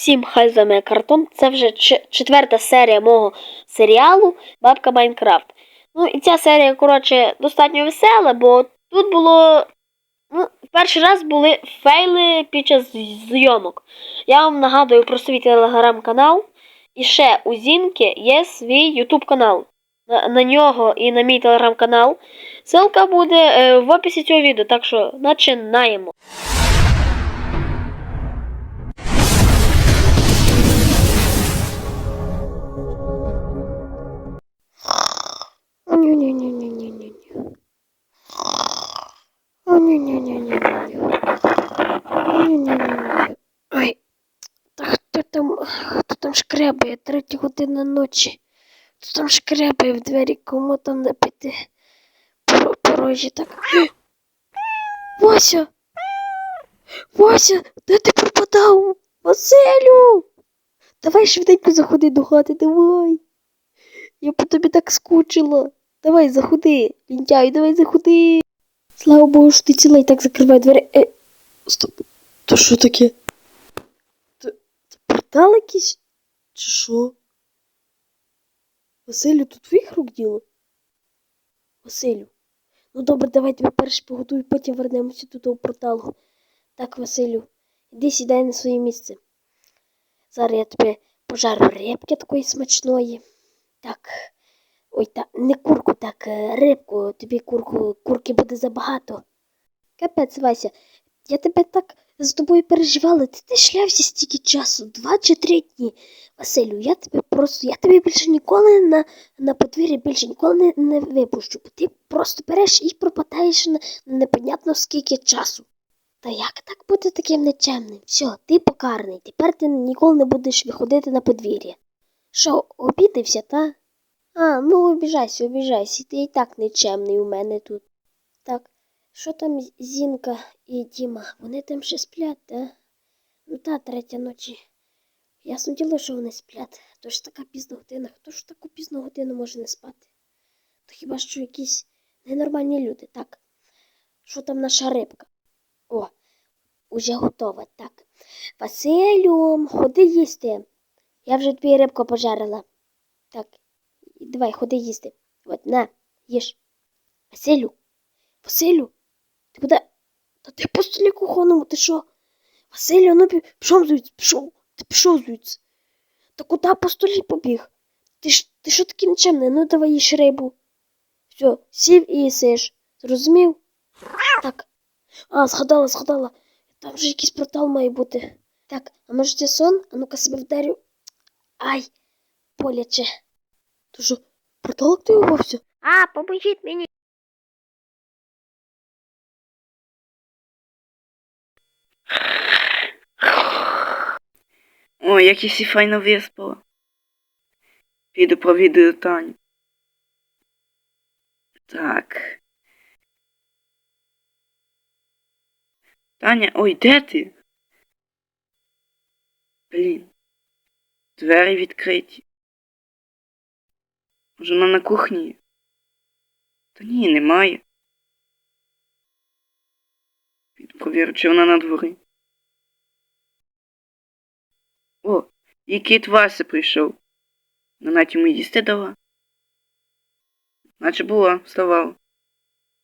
Всім хай з вами картон. Це вже четверта серія мого серіалу Бабка Майнкрафт. Ну і ця серія, коротше, достатньо весела, бо тут було. Ну, перший раз були фейли під час зйомок. Я вам нагадую про свій телеграм-канал. І ще у Зінки є свій ютуб канал. На, на нього і на мій телеграм-канал. Ссылка буде е, в описі цього відео, так що починаємо. Там шкрябає? Третя година ночі. Хто там шкрябає в двері, кому там не піти? Порожі так. Вася! Вася, де ти пропадав? Василю! Давай швиденько заходи до хати, давай. Я по тобі так скучила. Давай, заходи, лінтяй, давай заходи. Слава Богу, що ти цілий так закривай двері. Е, стоп. То що таке? Це портал якийсь? Чи що? Василю, тут твоїх рук діло? Василю. Ну добре, давай тебе перш погодую, потім вернемося до того порталу. Так, Василю, іди сідай на своє місце. Зараз я тобі пожарю рибки такої смачної. Так. Ой, та не курку, так, е, рибку, тобі курку, курки буде забагато. Капець, Вася, я тебе так з тобою переживала, ти, ти шлявся стільки часу, два чи три дні. Василю, я тебе просто, я тебе більше ніколи на, на подвір'я більше ніколи не, не випущу, бо ти просто береш і пропадаєш на, непонятно скільки часу. Та як так бути таким нечемним? Все, ти покараний, тепер ти ніколи не будеш виходити на подвір'я. Що, обідався, та? А, ну обіжайся, обіжайся, ти і так нечемний у мене тут. Так, що там Зінка і Діма? Вони там ще сплять, да? Ну та третя ночі. Ясно діло, що вони сплять. То ж така пізна година. Хто ж таку пізну годину може не спати? То хіба що якісь ненормальні люди, так? Що там наша рибка? О, уже готова, так. Василю, ходи їсти. Я вже тобі рибку пожарила. Так, давай, ходи їсти. От, на, їж. Василю, Василю, ти куди? Та ти по столі кухонному, ти що? Василю, ну пі- пішов звідси, пішов, ти пішов звідси. Та куди по столі побіг? Ти ж ти що такий нечемний? Ну давай їж рибу. Все, сів і їсиш. Зрозумів? Так. А, згадала, згадала. Там же якийсь портал має бути. Так, а може це сон? А ну-ка себе вдарю. Ай, боляче. То що, портал активувався? А, поможіть мені. Ой, як я сі файно виспала. Піду провідаю Таню. Так. Таня, ой, де ти? Блін. Двері відкриті. Може вона на кухні? Та ні, немає. Піду провірю, чи вона на дворі. І кіт Вася прийшов. Ну, навіть йому їсти дала. Наче була, вставала.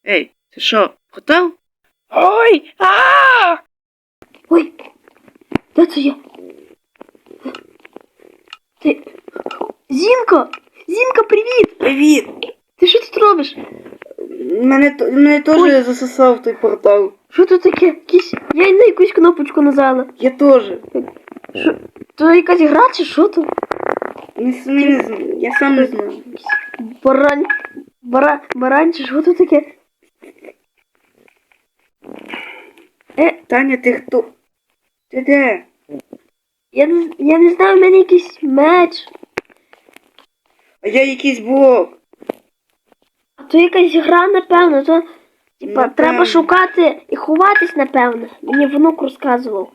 Ей, ти що, готов? Ой! а Ой, де це я? Ти. Зінка! Зінка, привіт! Привіт! Ти що тут робиш? Мене, мене теж Ой. засосав той портал. Що тут таке? Якісь... Я й на якусь кнопочку нажала. Я теж. Що? То якась гра чи що тут? Не, с- не, знаю, я сам не знаю. Барань. Бара... Барань чи що тут таке? Е, Таня, ти хто? Ти де? я не, я не знаю, в мене якийсь меч. А я якийсь блок. А то якась гра, напевно, то типа Напевно. треба шукати і ховатись, напевно. Мені внук розказував.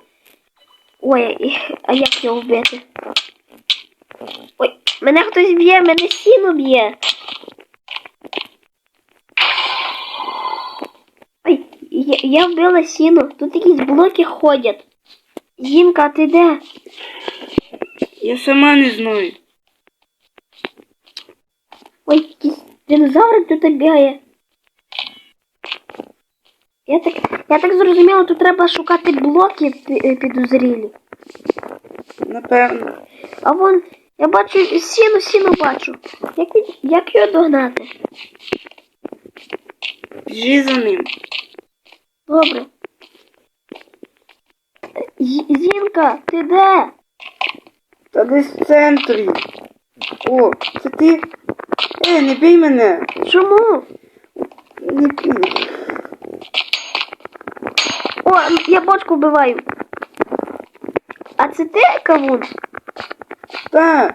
Ой, а як його вбити? Ой, мене хтось б'є, мене сіно б'є. Ой, я, я вбила сіно. Тут якісь блоки ходять. Зінка, ти де? Я сама не знаю. Ой, якийсь динозаврик тут бігає. Я так, я так зрозуміла, тут треба шукати блоки е, підозрілі. Напевно. А вон, я бачу сіно, сіно бачу. Як, як його догнати? Біжи за ним. Добре. Зінка, ти де? Та десь в центрі. О, це ти. Е, не бий мене. Чому? Не бий. О, я бочку вбиваю. А це ти, кавун? Та.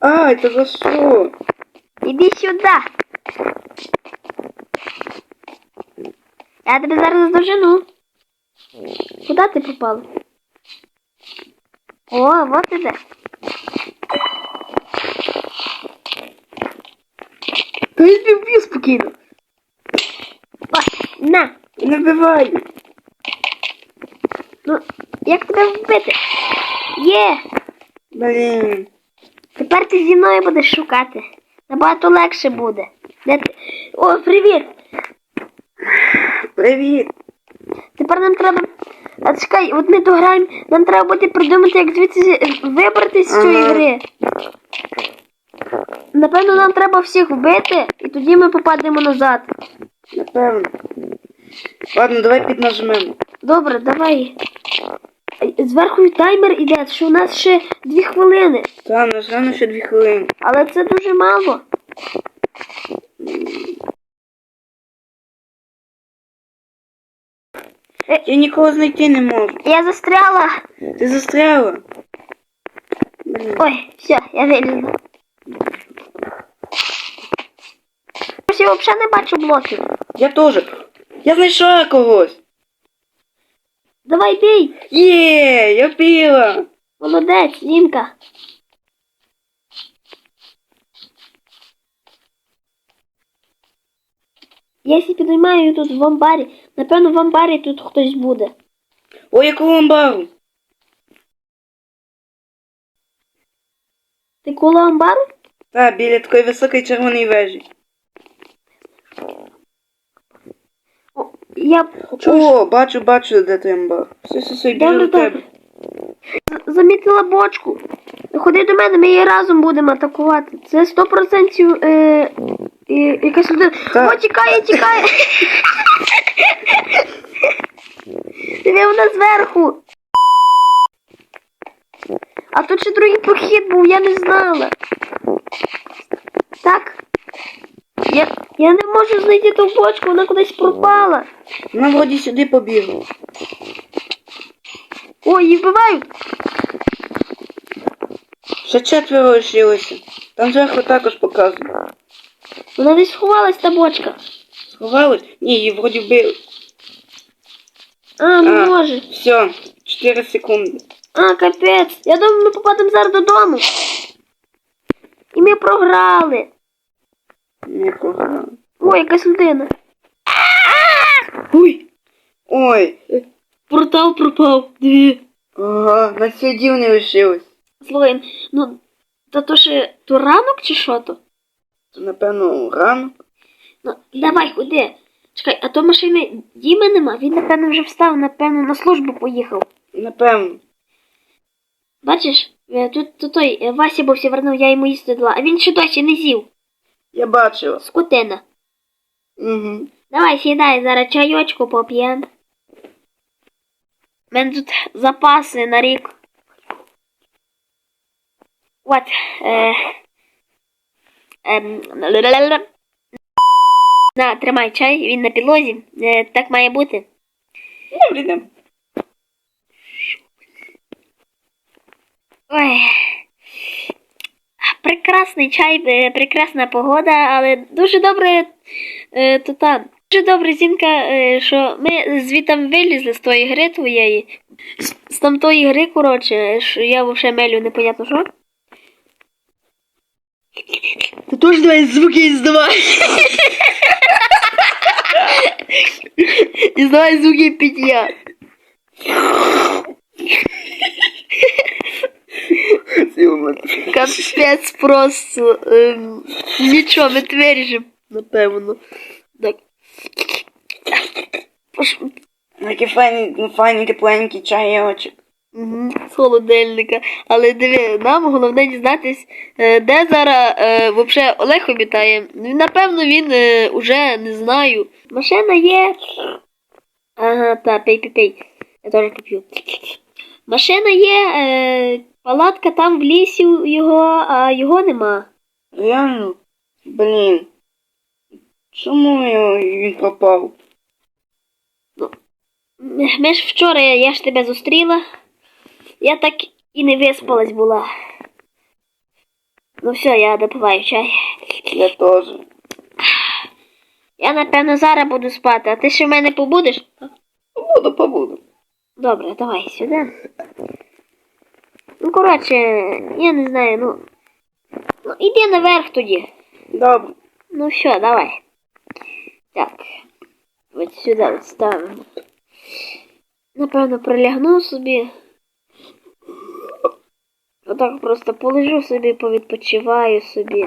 Ай, та за що? Іди сюди. Я тебе зараз дожену. Куди ти попала? О, вот ти де. Та вб'ю спокійно. На. Не вбивай. Ну, як тебе вбити? Є. Блін. Тепер ти зі мною будеш шукати. Набагато легше буде. Де ти? О, привіт! Привіт. Тепер нам треба. А чекай, от ми дограємо, нам треба буде придумати, як звідси вибратися з цієї Ага. гри. Напевно, нам треба всіх вбити, і тоді ми попадемо назад. Напевно. Ладно, давай піднажмемо. Добре, давай. Е, Зверху таймер іде, що у нас ще дві хвилини. Так, Та, нажмемо ще дві хвилини. Але це дуже мало. Я нікого знайти не можу. Я застряла. Ти застряла. Ой, все, я вилізла. Я взагалі не бачу блоків. Я теж. Я знайшла когось. Давай бій! Є, я піла. Молодець, Зінка. Я сі підіймаю тут в амбарі. Напевно, в амбарі тут хтось буде. О, якого амбару? Ти коло амбару? Та, біля такої високої червоної вежі. О, я чуєш, О, бачу, бачу, де той амбар. Все, все, все, біжу до тебе. замітила бочку. Ходи до мене, ми її разом будемо атакувати. Це 100% е, е, якась людина. Так. О, тікає, тікає. Диви, вона зверху. А тут ще другий похід був, я не знала. Так. Я, я не можу знайти ту бочку, вона кудись пропала. Вона вроді сюди побігла. Ой, її вбивають. Ще четверо лишилося. Там зверху також показує. Вона десь сховалась та бочка. Сховались? Ні, її вроді вбили. А, не може. Все, 4 секунди. А, капець. Я думаю, ми попадемо зараз додому. І ми програли. Не програли. Ой, якась людина. Ой! Ой! Портал пропав. Дві. Ага, на слідів не лишилось. Слухай, ну, та то ще то ранок чи що то? Це, напевно, ранок. Ну, давай, ходи. Чекай, а то машини Діми нема. Він, напевно, вже встав, напевно, на службу поїхав. Напевно. Бачиш, е, тут, тут той е, Вася був вернув, я йому їсти дала, а він ще досі не з'їв. Я бачила. Скотина. Угу. Давай, сідай, зараз чайочку поп'ємо. У мене тут запаси на рік. От. Е, ла-ла-ла-ла. на, тримай чай, він на підлозі. Е, так має бути. Добре. Ой. Прекрасний чай, е, прекрасна погода, але дуже добре е, то там. Дуже добре, Зінка, е, що ми звітом вилізли з тої гри твоєї. З, тамтої гри, коротше, що я взагалі мелю непонятно що. Ти теж давай звуки здавай. І знаю звуки пиття. Капець просто. Ем, нічого, ми виріжемо, напевно. Так. Такий файний, ну, файний чайочок. Угу, з холодильника. Але диви, нам головне дізнатись, е, де зараз е, вообще Олег обітає. Ну, Напевно, він е, уже не знаю. Машина є. Ага, та, пей, пей, пей. Я теж поп'ю. Машина є, е, палатка там в лісі у його, а його нема. Реально? Блін. Чому його- він пропав? Ми ж вчора, я ж тебе зустріла. Я так і не виспалась була. Ну все, я допиваю чай. Я теж. Я напевно зараз буду спати, а ти ще в мене побудеш? Побуду, побуду. Добре, давай сюди. Ну, коротше, я не знаю, ну. Ну, іди наверх тоді. Добре. Ну все, давай. Так. От сюди от ставимо. Напевно, прилягну собі. Отак просто полежу собі, повідпочиваю собі.